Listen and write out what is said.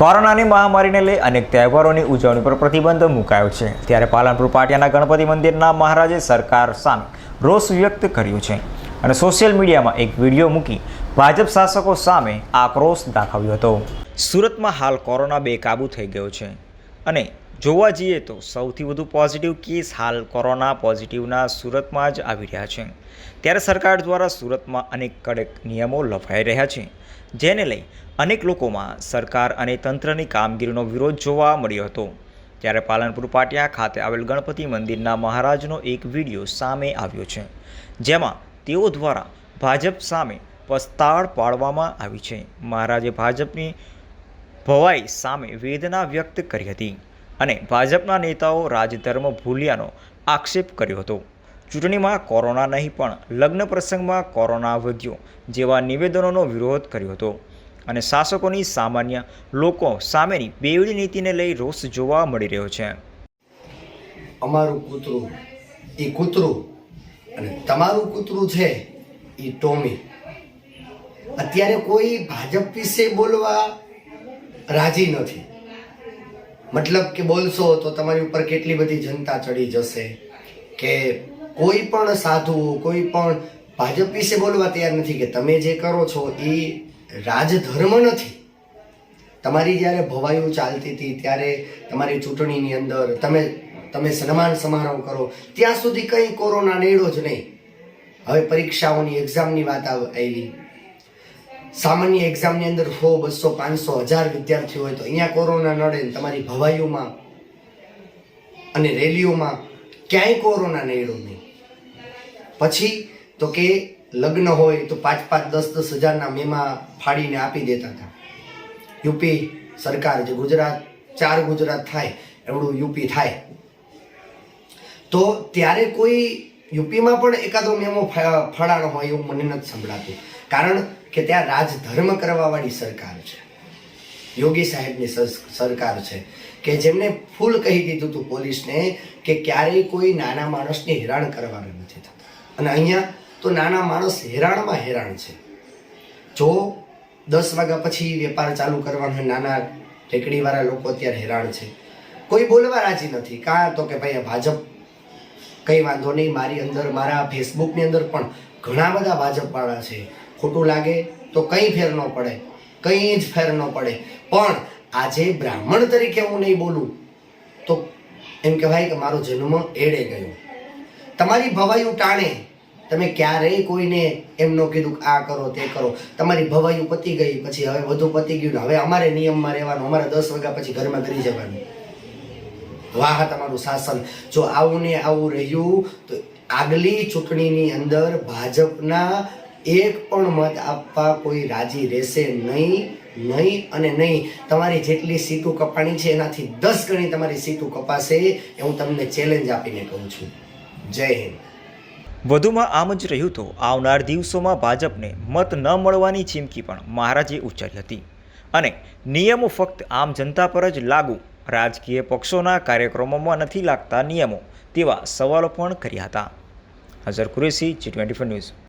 કોરોનાની મહામારીને લઈ અનેક તહેવારોની ઉજવણી પર પ્રતિબંધ મુકાયો છે. ત્યારે પાલનપુર પાટિયાના ગણપતિ મંદિરના મહારાજે સરકાર સામે રોષ વ્યક્ત કર્યો છે અને સોશિયલ મીડિયામાં એક વીડિયો મૂકી ભાજપ શાસકો સામે આક્રોશ દાખવ્યો હતો. સુરતમાં હાલ કોરોના બેકાબૂ થઈ ગયો છે. અને જોવા જઈએ તો સૌથી વધુ પોઝિટિવ કેસ હાલ કોરોના પોઝિટિવના સુરતમાં જ આવી રહ્યા છે. ત્યારે સરકાર દ્વારા સુરતમાં અનેક કડક નિયમો લફાઈ રહ્યા છે. જેને લઈ અનેક લોકોમાં સરકાર અને તંત્રની કામગીરીનો વિરોધ જોવા મળ્યો હતો. ત્યારે પાલનપુર પાટિયા ખાતે આવેલ ગણપતિ મંદિરના મહારાજનો એક વીડિયો સામે આવ્યો છે, જેમાં તેઓ દ્વારા ભાજપ સામે પસ્તાળ પાડવામાં આવી છે. મહારાજે ભાજપની ભવાઈ સામે વેદના વ્યક્ત કરી હતી અને ભાજપના નેતાઓ રાજધર્મ ભૂલ્યાનો આક્ષેપ કર્યો હતો. ચૂંટણીમાં કોરોના નહીં પણ લગ્ન પ્રસંગમાં કોરોના વધ્યો જેવા નિવેદનોનો વિરોધ કર્યો હતો અને શાસકોની સામાન્ય લોકો સામેની બેવડી નીતિને લઈ રોષ જોવા મળી રહ્યો છે. અમારું કૂતરું, એ કૂતરું અને તમારું કૂતરું છે એ ટોમી. અત્યારે કોઈ ભાજપ વિશે બોલવા રાજી નથી. મતલબ કે બોલશો તો તમારી ઉપર કેટલી બધી જનતા ચડી જશે કે કોઈ પણ સાધુ, કોઈ પણ ભાજપ વિશે બોલવા તૈયાર નથી કે તમે જે કરો છો એ રાજધર્મ નથી. તમારી જ્યારે ભવાઈઓ ચાલતી હતી, ત્યારે તમારી ચૂંટણીની અંદર તમે તમે સન્માન સમારોહ કરો, ત્યાં સુધી કંઈ કોરોના નેડો જ નહીં. હવે પરીક્ષાઓની એક્ઝામની વાત આવ- આવી સામાન્ય એક્ઝામની અંદર સો, બસો, પાંચસો, હજાર વિદ્યાર્થીઓ હોય તો અહીંયા કોરોના નડે ને તમારી ભવાઈઓમાં અને રેલીઓમાં ક્યાંય કોરોના નડ્યો નહીં. પછી તો કે લગ્ન હોય તો પાંચ પાંચ, દસ દસ હજારના મેમાં ફાડીને આપી દેતા હતા. યુપી સરકાર જે ગુજરાત, ચાર ગુજરાત થાય, એવડું યુપી થાય. તો ત્યારે કોઈ યુપીમાં પણ એકાદો મેમો ફળાણો હોય એવું મને નથી સંભળાતું. કારણ કે ત્યાં રાજધર્મ કરવાવાળી સરકાર છે. યોગી સાહેબની સર- સરકાર છે. કે જેમને ફૂલ કહી દીધું હતું પોલીસને કે ક્યારેય કોઈ નાના માણસને હેરાન કરવાનું નથી થતું. અને અહીંયા તો નાના માણસ હેરાણમાં હેરાન છે. જો દસ વાગ્યા પછી વેપાર ચાલુ કરવાનો નાના ટેકડીવાળા લોકો અત્યારે હેરાન છે. કોઈ બોલવા રાજી નથી. કાં તો કે ભાઈ ભાજપ કંઈ વાંધો નહીં, મારી અંદર, મારા ફેસબુકની અંદર પણ ઘણા બધા ભાજપવાળા છે. ખોટું લાગે તો કંઈ ફેર ન પડે, કંઈ જ ફેર ન પડે. પણ આજે બ્રાહ્મણ તરીકે હું નહીં બોલું, તો એમ કહેવાય કે મારો જન્મ એડે ગયો. તમારી ભવાયું ટાણે તમે ક્યારેય કોઈને એમ ન કીધું આ કરો, તે કરો. તમારી ભવાયું પતી ગઈ, પછી હવે વધુ પતી ગયું હવે અમારે નિયમમાં રહેવાનું, અમારે દસ વાગ્યા પછી ઘરમાં કરી જવાનું. વાહ, તમારું શાસન જો આવું ને આવું રહ્યું, તો આગલી ચૂંટણીની અંદર ભાજપના એક પણ મત આપવા કોઈ રાજી રહેશે નહીં નહીં અને નહીં. તમારી જેટલી સીટો કપાણી છે, એનાથી દસ ગણી તમારી સીટો કપાશે, એ હું તમને ચેલેન્જ આપીને કહું છું. જય હિન્દ. વધુમાં આમ જ રહ્યું તો આવનાર દિવસોમાં ભાજપને મત ન મળવાની ચીમકી પણ મહારાજે ઉચ્ચારી હતી. અને નિયમો ફક્ત આમ જનતા પર જ લાગુ રાજકીય પક્ષોના કાર્યક્રમોમાં નથી લાગતા નિયમો તેવા સવાલો પણ કર્યા હતા. Azhar Qureshi Zee twenty four news.